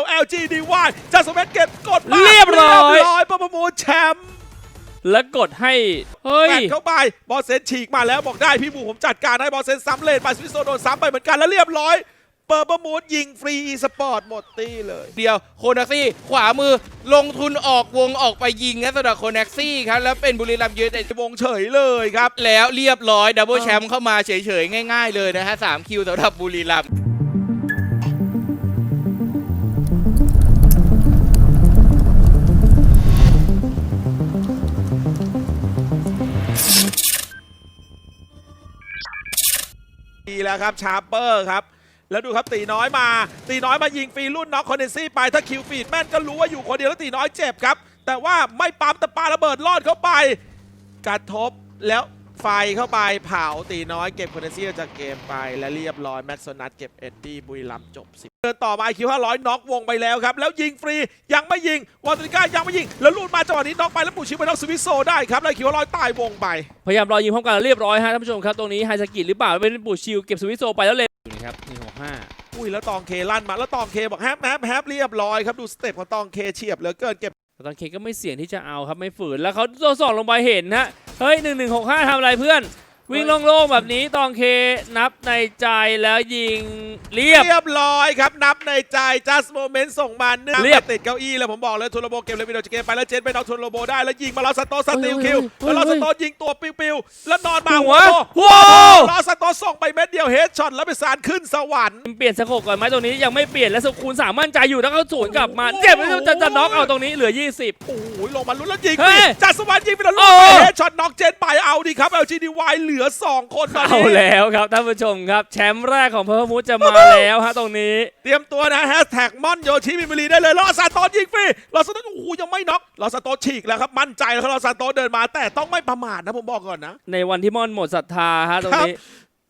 ยว LG DY จัสเมนเก็บกดมาเรียบร้อยเรียบร้อยประมูลแชมป์แล้วกดให้ เฮ้ยแปดเข้าไป บอลเซนฉีกมาแล้วบอกได้พี่หมูผมจัดการให้บอลเซนซ้ำเลนไปสวิสโซโดนซ้ำไปเหมือนกันแล้วเรียบร้อย เปิดประมูลยิงฟรีอีสปอร์ตหมดตีเลย เดียวโคนักซี่ขวามือลงทุนออกวงออกไปยิงครับสำหรับโคนักซี่ครับ แล้วเป็นบุรีรัมย์ยูไนเต็ดวงเฉยเลยครับ แล้วเรียบร้อยดับเบิลแชมป์เข้ามาเฉยๆ ง่าย ๆ เลยนะฮะสามคิวสำหรับบุรีรัมย์ ดีแล้วครับชาร์เปอร์ครับ แล้วดูครับตีน้อยมา ตีน้อยมายิงฟรีรุ่นน็อกคอนเดนซี่ไปถ้าคิวฟีดแม่นก็รู้ว่าอยู่คนเดียวแล้วตีน้อยเจ็บครับ แต่ว่าไม่ปั๊มแต่ปาระเบิดลอดเข้าไป กระทบแล้วไฟเข้าไปเผาตีน้อยเก็บคอนเดนซี่ออกจากเกมไปและเรียบร้อยแม็กซ์โซนัทเก็บเอ็ดดี้บุยลำจบสิ เดินต่อมาคิว500น็อกวงไปแล้วครับ แล้วยิงฟรียังไม่ยิงวอลติก้ายังไม่ยิง แล้วลูดมาจังหวะนี้น็อกไปแล้วปูชิไปน็อกสวิสโซได้ครับแล้วคิว500ตายวงไป พยายามรอยิงพร้อมกันเรียบร้อยฮะท่านผู้ชมครับ ตรงนี้ไฮสกิหรือเปล่า เป็นบูชิลเก็บสวิตโซไปแล้วเลยนี่ครับนี่หกห้าอุ้ยแล้วตองเคลั่นมาแล้วตองเคบอกแฮปแฮปแฮปเรียบร้อยครับดูสเต็ปของตองเคเฉียบเหลือเกินเก็บแต่ตอนเคก็ไม่เสี่ยงที่จะเอาครับไม่ฝืนแล้วเขาโดนสองลงไปเห็นฮะเฮ้ย1165ทำอะไรเพื่อน วิ่งโล่งๆแบบนี้ตองเคนับในใจแล้วยิงเรียบ เรียบร้อยครับ นับในใจ just moment ส่งมาเนื่องเรียบไปติดเก้าอี้แล้วผมบอกเลยทูโรโบเก็บเลยวิดีโอจากเกมไปแล้วเจนไปน็อกทูโรโบได้แล้วยิงมาลอสโตสติลคิวเฮ้ยแล้วลอเฮ้สยโตยิงตัวปิวๆแล้วนอนมาหัวหัวว้าวลอสโตส่งไปเม็ดเดียวเฮดช็อตแล้วไปสารขึ้นสวรรค์เปลี่ยนสโคปก่อนไหมตรงนี้ยังไม่เปลี่ยนและสุคูณสามมั่นใจอยู่แล้วเขาสวนกลับมาเจ็บแล้วจะจะน็อกเอาตรงนี้เหลือ 20โอ้โหลงมาลุ้นแล้วยิงเฮ้ยจัดสวรรค์ยิงไปแล้วลูโอ้กเฮดช็อตน็อกเจนไปเอา ดีครับ LGDY เหลือ 2 คนตอนเอานี้ แล้วครับท่านผู้ชมครับ แชมป์แรกของเพอร์มูจะมาแล้วฮะตรงนี้ เตรียมตัวนะแฮชแท็กมอนโยชิมิบุรีได้เลยลอซาโตยิงฟรีลอซาโตโอ้โหยังไม่น็อกลอซาโตฉีกแล้วครับ มั่นใจแล้วครับลอซาโตเดินมาแต่ต้องไม่ประมาทนะผมบอกก่อนนะ ในวันที่ม่อนหมดศรัทธาฮะตรงนี้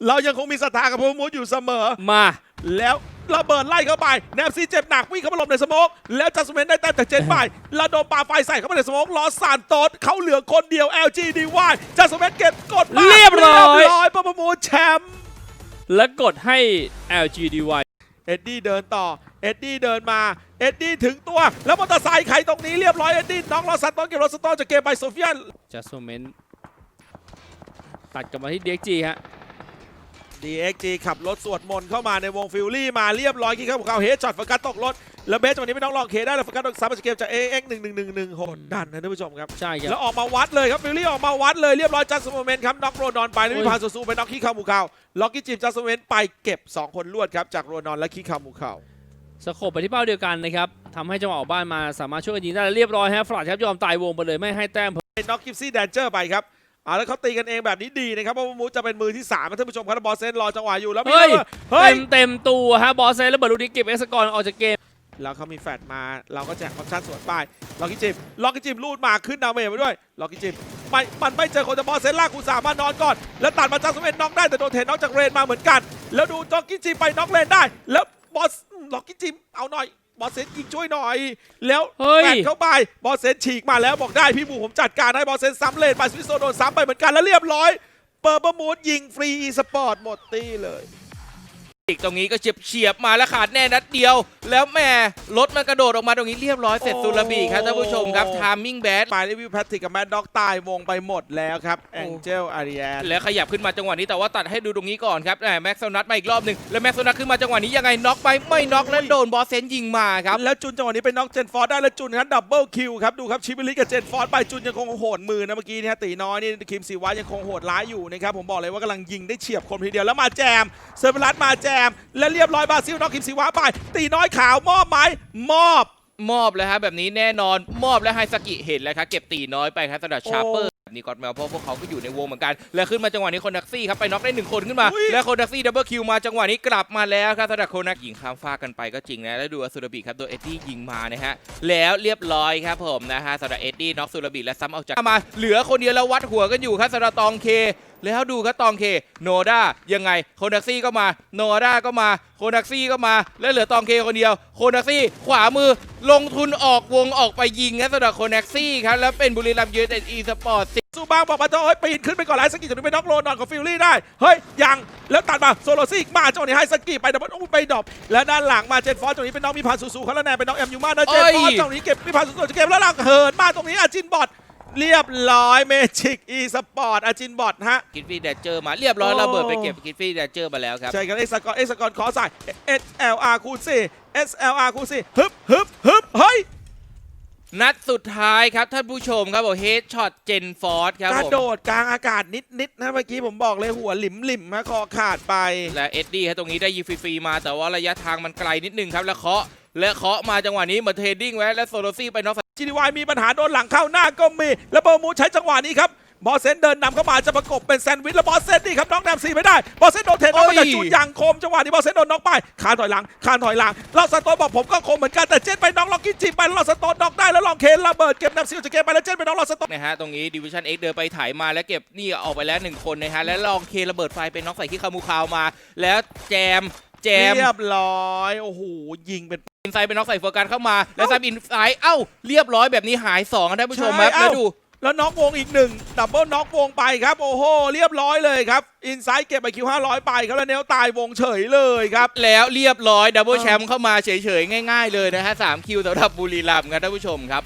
เรายังคงมีศรัทธากับพวกมูดอยู่เสมอ มา แล้วระเบิดไล่เข้าไปแนบซีเจ็บหนักวิ่งเข้ามาหลบในสโมกแล้วจัสเมนได้แต้มจากเจนไปแล้วโดนปาไฟใส่เข้ามาในสโมกลอสซานโตสเขาเหลือคนเดียว LGDY จัสเมนเก็บกดมาเรียบร้อยเรียบร้อยประมูลแชมป์และกดให้ LGDY เอ็ดดี้เดินต่อ เอ็ดดี้เดินมา เอ็ดดี้ถึงตัว แล้วมอเตอร์ไซค์ใครตรงนี้เรียบร้อย เอ็ดดี้น้องลอสซานโตสเก็บลอสซานโตสจากเกมไปโซเฟียนจัสโมเมนตัดกลับมาที่ DXG ฮะ DXG ขับรถสวดมนต์เข้ามาในวงฟิลลี่มาเรียบร้อยคิกเข้าของเขาเฮดช็อตฟกัสตกรถ แล้วเบสวันนี้ไม่ต้องลองเคได้แล้วฟกัสตกซ้ำจากเกมจาก AX 1 1 1 1โหดดันนะท่านผู้ชมครับ ใช่คแล้รับวออกมาวัดเลยครับฟิลลี่ออกมาวัดเลยเรียบร้อยจัสโมเมนต์ครับน็อกโรนอนไปแล้วโอ้มียพาซูซูไปน็อกคิคามูคาวล็อกกี้จิมจัสโมเมนต์ไปเก็บ 2 คนรวดครับจากโรนอนและคิคามูคาวสโคปไปที่เป้าเดียวกันนะครับทำให้จังหวะออกบ้านมาสามารถช่วยกันยิงได้และเรียบร้อยฮะฟลัดครับยอมตายวงไปเลยไม่ให้แต้มน็อกกิฟซี่แดนเจอร์ไปครับเอาแล้วเขาตีกันเองแบบนี้ดีนะครับเพราะว่ามูดจะเป็นมือที่3ามท่านผู้ชมครับแล้วบอสเซนรอจังหวะอยู่แล้วมีเฮ้ย ระบิดเฮ้ยเต็มเต็มตัวฮะบอสเซนระเบิดลูกนี้เก็บเอ็กซ์กรออกจากเกม แล้วเขามีแฟดมาเราก็แจกออปชั่นสวนไปล็อกกี้จิมล็อกกี้จิมลูดมาขึ้นดาวเมจไปด้วยล็อกกี้จิมไม่มันไม่เจอคนจะบอสเซนลากกูสามารถนอนก่อน แล้วตัดมาจัสเวนน็อกได้แต่โดนเทนน็อกจากเรนมาเหมือนกัน แล้วดูล็อกกี้จิมไปน็อกเรนได้ แล้วบอสล็อกกี้จิมเอาหน่อย บอสเซนยิงช่วยหน่อย แล้วเฮ้ยแฟดเข้าไปบอสเซนฉีกมาแล้วบอกได้พี่หมูผมจัดการให้บอสเซนซ้ำเลนไปสวิสโซโดนซ้ำไปเหมือนกันแล้วเรียบร้อย เปิดประมูลยิงฟรีอีสปอร์ตหมดตีเลย อีกตรงนี้ก็เฉียบเฉียบๆมาแล้วขาดแน่นัดเดียว แล้วแหม่รถมันกระโดดออกมาตรงนี้เรียบร้อยเสร็จโอ้สุรบีครับท่านผู้ชมครับทามมิ่งแบดไปรีวิวแพทริกกับแมดด็อกตายวงไปหมดแล้วครับแองเจลอาริแอนแล้วขยับขึ้นมาจังหวะนี้แต่ว่าตัดให้ดูตรงนี้ก่อนครับแหม่แม็กซ์โซนัทมาอีกรอบหนึ่งแล้วแม็กซ์โซนัทขึ้นมาจังหวะนี้ยังไงน็อกไปไม่น็อกแล้วโดนบอสเซนยิงมาครับแล้วจุนจังหวะนี้ไปน็อกเจนฟอร์ดได้แล้วจุนครับดับเบิลคิวครับดูครับชิบิลิกับเจนฟอร์ดไปจุนยังคงโหดมือนะเมื่อกี้เนะตีน้อยนี่คิมซีวะยังคงโหดร้ายอยู่นะครับผมบอกเลยว่ากำลังยิงได้เฉียบคมทีเดียวแล้วมาแจมเซอร์เวลัสมาแจมและเรียบร้อยบราซิลน็อกคิมซีวะไป ตีน้อยขาวมอบไหมมอบมอบแล้วฮะแบบนี้แน่นอนมอบแล้วไฮสกิเห็นแล้วครับเก็บตีน้อยไปครับสำหรับชาร์เปอร์นี่กอดแมวเพราะพวกเขาก็อยู่ในวงเหมือนกัน แล้วขึ้นมาจังหวะนี้คนดักซี่ครับไปน็อกได้หนึ่งคนขึ้นมาอุ๊ยแล้วคนดักซี่ดับเบิลคิวมาจังหวะนี้กลับมาแล้วครับสำหรับคนนักยิงข้ามฟ้ากกันไปก็จริงนะแล้วดูว่าสุรบีครับโดนเอ็ดดี้ยิงมานะฮะแล้วเรียบร้อยครับผมนะฮะสำหรับเอ็ดดี้น็อกสุรบีและซ้ำเอาจากมาเหลือคนเดียวแล้ววัดหัวกันอยู่ครับสำหรับตองเค แล้วดูครับตองเคโนด้ายังไงโคนักซี่ก็มาโนด้าก็มาโคนักซี่ก็มา แล้วเหลือตองเคคนเดียวโคนักซี่ขวามือลงทุนออกวงออกไปยิงครับสำหรับโคนักซี่ครับแล้วเป็นบุรีรัมย์ยูไนเต็ดอีสปอร์ตซูบางบอกมาจะเอ้ยปีนขึ้นไปก่อนไลสกิจะไปน็อกโลนอนกับฟิลลี่ได้เฮ้ยยังแล้วตัดมาโซโลซี่มาจังหวะนี้ให้สกิไปดับเบิลอู้ไปดรอปแล้วด้านหลังมาเจนฟอสจังหวะนี้เป็นน้องมีพานสูสูเขาแล้วแน่เป็นน้องแอมยูมานะเจนฟอสจังหวะนี้เก็บมีพานสูสูจะเก็บแล้วหลังเหินมาตรงนี้อาจินบอท เรียบร้อยเมจิกอีสปอร์ตอาจินบอทฮะคิดฟี่แดดเจอร์มาเรียบร้อยโอ้ ระเบิดไปเก็บคิดฟี่แดดเจอร์มาแล้วครับ ใช่ครับเอ็กซ์กอนเอ็กซ์กอนขอใส่ SLR คูณสี่ SLR คูณสี่ฮึบฮึบฮึบเฮ้ยนัดสุดท้ายครับท่านผู้ชมครับผมเฮดช็อตเจนฟอร์ดครับกระผมโดดกลางอากาศนิดๆนะเมื่อกี้ผมบอกเลยหัวหลิมหลิมๆฮะคอขาดไป และเอ็ดดี้ครับตรงนี้ได้ยิงฟรีๆมาแต่ว่าระยะทางมันไกลนิดนึงครับ แล้วเคาะและเคาะมาจังหวะนี้เหมือนเทรดดิ้งไว้และโซโลซี่ไปน็อก จีดีวมีปัญหาโดนหลังเข้าหน้าก็มี แล้วเบอร์มูใช้จังหวะนี้ครับบอสเซนเดินนำเข้ามาจะประกบเป็นแซนด์วิชแล้วบอสเซนนี่ครับน้องนำสี่ไม่ได้ บอสเซนโดนเทนออกมาจากจุดอย่างคมจังหวะนี้บอสเซนโดนน็อกไปคานถอยหลังคานถอยหลังลอสโตนบอกผมก็คมเหมือนกันแต่เจนไปน้องล็อกกินจิไปแล้วลอสโตนน็อกได้แล้วลองเคนระเบิดเก็บนำซิลจากเกมไปแล้วเจนไปน้องลอสโตนนะฮะตรงนี้ดิวิชั่น X เดินไปถ่ายมาแล้วเก็บนี่ออกไปแล้วหนึ่งคนนะฮะแล้วลองเคระเบิดไฟเป็นน็อกใส่ที่คามูคาวมา แล้วแจม แจม เรียบร้อย โอ้โห ยิงเป็น อินไซด์เป็นน็อกใส่โฟกัสเข้ามา แล้วซับอินไซด์เอ้า เรียบร้อยแบบนี้หายสองครับท่านผู้ชมครับ ใช่แล้วเอ้า ดู แล้วน็อกวงอีกหนึ่งดับเบิลน็อกวงไปครับ โอ้โห เรียบร้อยเลยครับอินไซด์เก็บไปคิว500 ไปครับแล้วเนลตายวงเฉยเลยครับ แล้วเรียบร้อยดับเบิลเออแชมป์เข้ามาเฉยๆ ง่ายๆเลยนะฮะสามคิวสำหรับบุรีรัมย์ครับท่านผู้ชมครับ